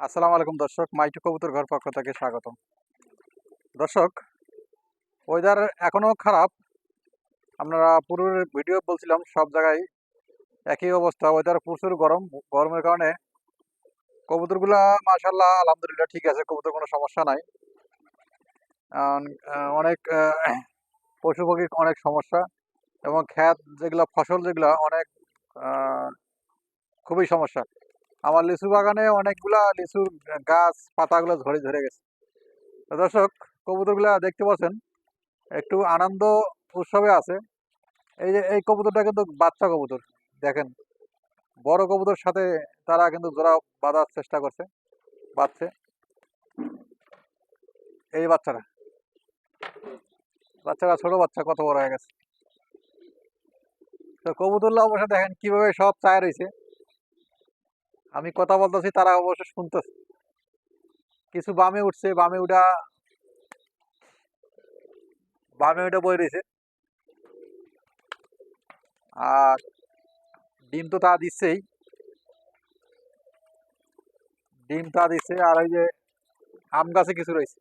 আসসালামু আলাইকুম দর্শক, মাইটু কবুতর ঘর পক্ষ থেকে স্বাগতম। দর্শক ওয়েদার এখনও খারাপ। আপনারা পুরোর ভিডিও বলছিলাম, সব জায়গায় একই অবস্থা। ওয়েদার প্রচুর গরম, গরমের কারণে কবুতরগুলা মাশাল্লাহ আলহামদুলিল্লাহ ঠিক আছে, কবুতর কোনো সমস্যা নাই। অনেক পশু পাখির অনেক সমস্যা এবং খ্যাত যেগুলা, ফসল যেগুলা অনেক খুবই সমস্যা। আমার লিচু বাগানে অনেকগুলা লিচুর গাছ, পাতাগুলো ঝরে ঝরে গেছে। দর্শক, কবুতরগুলা দেখতে পাচ্ছেন, একটু আনন্দ উৎসবে আছে। এই যে, এই কবুতরটা কিন্তু বাচ্চা কবুতর, দেখেন। বড় কবুতর সাথে তারা কিন্তু জোড়া বাঁধার চেষ্টা করছে, বাঁধছে। এই বাচ্চারা বাচ্চারা ছোট বাচ্চা, কত বড় হয়ে গেছে। তো কবুতরলা অবশ্য দেখেন কীভাবে সব চায় রয়েছে। আমি কথা বলতেছি, তারা অবশ্য শুনতেছে। কিছু বামে উঠছে, বামে উঠা, বামে উঠে বই রয়েছে। আর ডিম তো তা দিচ্ছেই। ডিম তা দিচ্ছে, আর ওই যে আম গাছে কিছু রয়েছে।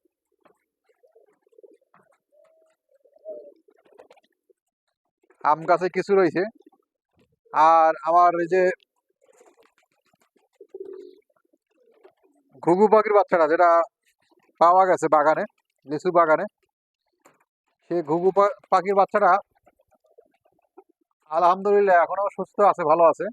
আম গাছে কিছু রয়েছে। আর আমার এই যে ঘুঘু পাখির বাচ্চাটা যেটা পাওয়া গেছে বাগানে লিচু বাগানে, সেই ঘুঘু পাখির বাচ্চাটা আলহামদুলিল্লাহ এখনও সুস্থ আছে, ভালো আছে।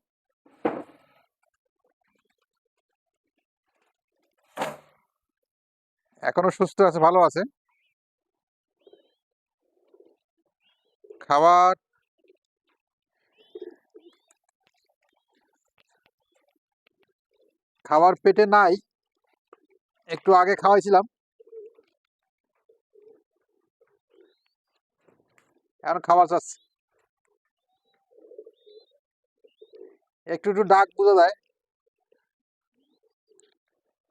এখনও সুস্থ আছে, ভালো আছে। খাবার খাবার পেটে নাই। একটু আগে খাওয়াইছিলাম। এখন খাবার চাচ্ছে একটু একটু ডাক বোঝা যায়।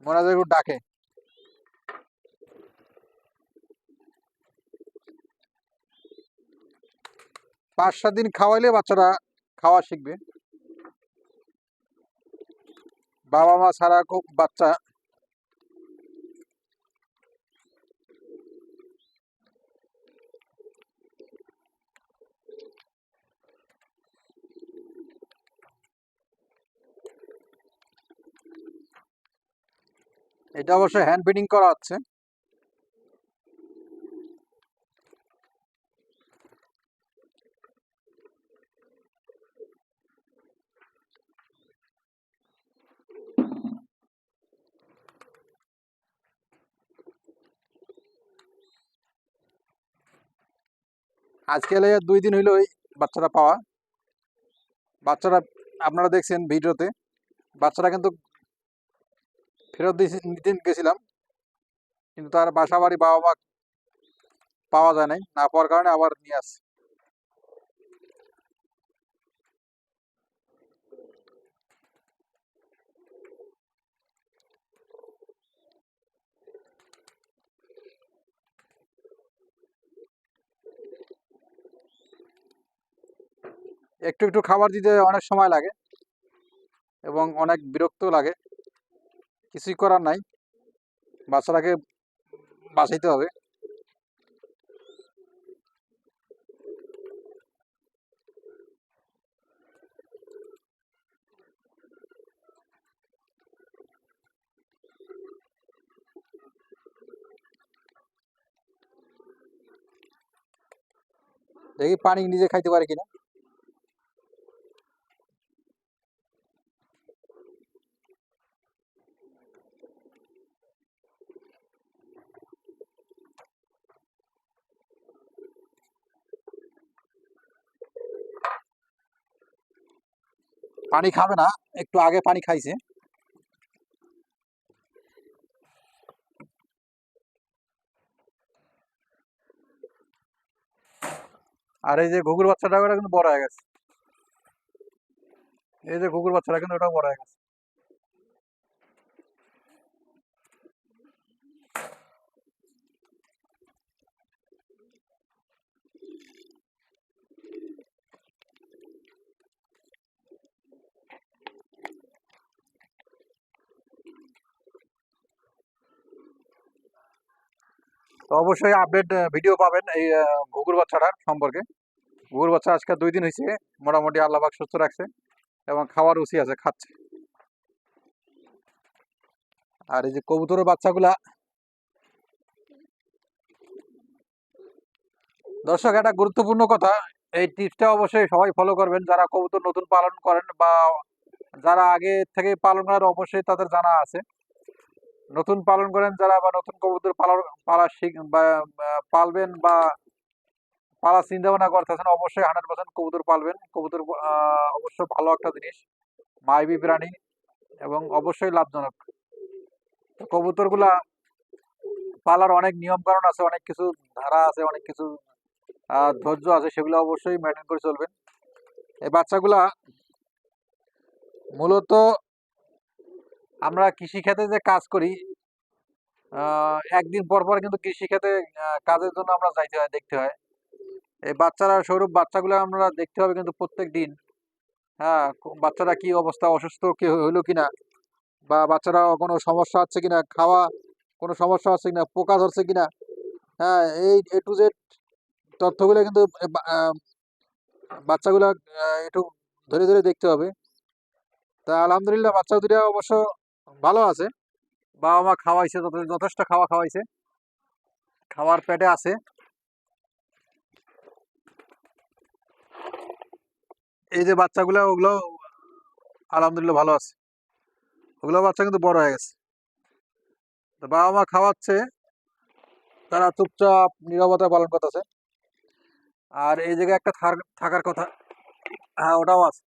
মনে হয় একটু ডাকে। পাঁচ, সাত দিন খাওয়াইলে বাচ্চারা খাওয়া শিখবে। বাবা মা ছাড়া খুব বাচ্চা এটা অবশ্য হ্যান্ড ফিডিং করা হচ্ছে। আজকে দুই দিন হইল ওই বাচ্চাটা পাওয়া। বাচ্চারা আপনারা দেখছেন ভিডিওতে। বাচ্চারা কিন্তু ফেরত নিতে গেছিলাম। কিন্তু তার বাসা বাড়ি বাবা মা পাওয়া যায় নাই, না পাওয়ার কারণে আবার নিয়ে আসছি। একটু একটু খাবার দিতে অনেক সময় লাগে এবং অনেক বিরক্ত লাগে। কিছুই করার নাই। বাচ্চাটাকে বাঁচাইতে হবে। দেখি পানি নিজে খাইতে পারে কিনা। পানি খাবে না, একটু আগে পানি খাইছে। আর এই যে ঘুঘুর বাচ্চাটা, ওটা কিন্তু বড় হয়ে গেছে। এই যে ঘুঘুর বাচ্চাটা কিন্তু ওটা বড় হয়ে গেছে। তো অবশ্যই আপডেট ভিডিও পাবেন এই ঘুঘুর বাচ্চাটার সম্পর্কে। ঘুঘুর বাচ্চা আজকে দুই দিন হয়েছে, মোটামুটি আল্লাহবাক সুস্থ রাখছে এবং খাওয়ার রুচি আছে, খাচ্ছে। আর এই যে কবুতরের বাচ্চাগুলা। দর্শক, একটা গুরুত্বপূর্ণ কথা, এই টিপসটা অবশ্যই সবাই ফলো করবেন, যারা কবুতর নতুন পালন করেন বা যারা আগে থেকে পালন করার অবশ্যই তাদের জানা আছে। নতুন পালন করেন যারা বা নতুন কবুতর পালন পালা পালবেন বা পালা চিন্তা ভাবনা করতেছেন অবশ্যই হান্ড্রেড পার্সেন্ট কবুতর পালবেন। কবুতর আহ, অবশ্য ভালো একটা জিনিস মাইবি প্রাণী এবং অবশ্যই লাভজনক। কবুতরগুলা পালার অনেক নিয়ম কারণ আছে অনেক কিছু ধারা আছে অনেক কিছু ধৈর্য আছে সেগুলো অবশ্যই মেনটেন করে চলবেন। এই বাচ্চাগুলা মূলত আমরা কৃষি ক্ষেত্রে যে কাজ করি একদিন পর পর কিন্তু কৃষি ক্ষেত্রে কাজের জন্য আমরা যাইতে হয়, দেখতে হয়। এই বাচ্চারা সৌরভ বাচ্চাগুলো আমরা দেখতে হবে কিন্তু প্রত্যেক দিন। হ্যাঁ বাচ্চারা কি অবস্থা, অসুস্থ কি হইল কিনা? বা বাচ্চারা কোনো সমস্যা হচ্ছে কিনা? খাওয়া কোনো সমস্যা হচ্ছে কিনা? পোকা ধরছে কিনা? হ্যাঁ এই এ টু জেড তথ্যগুলো কিন্তু বাচ্চাগুলা একটু ধরে ধরে দেখতে হবে। তা আলহামদুলিল্লাহ বাচ্চা দুটা অবশ্য ভালো আছে। বাবা মা খাওয়াইছে যথেষ্ট খাওয়া খাওয়াইছে। খাওয়ার পেটে আছে। এই যে বাচ্চাগুলো, ওগুলো আলহামদুলিল্লাহ ভালো আছে। ওগুলো বাচ্চা কিন্তু বড় হয়ে গেছে। তো বাবা মা খাওয়াচ্ছে। তারা চুপচাপ নীরবতা পালন করতেছে। আর এই জায়গায় একটা থাকার কথা। হ্যাঁ ওটাও আছে।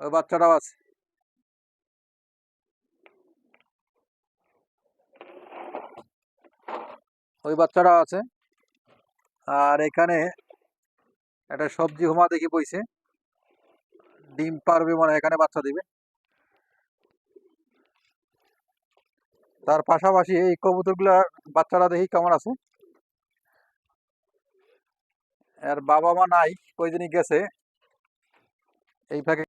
ওই বাচ্চাটাও আছে। ওই বাচ্চাটাও আছে। আর এখানে একটা সবজি হোমা দেখি বইছে। ডিম পারবে মানে এখানে বাচ্চা দিবে। তার পাশাপাশি এই কবুতরগুলার বাচ্চারা দেখি কেমন আছে। আর বাবা মা নাই কই দিনই গেছে। এই ফাঁকে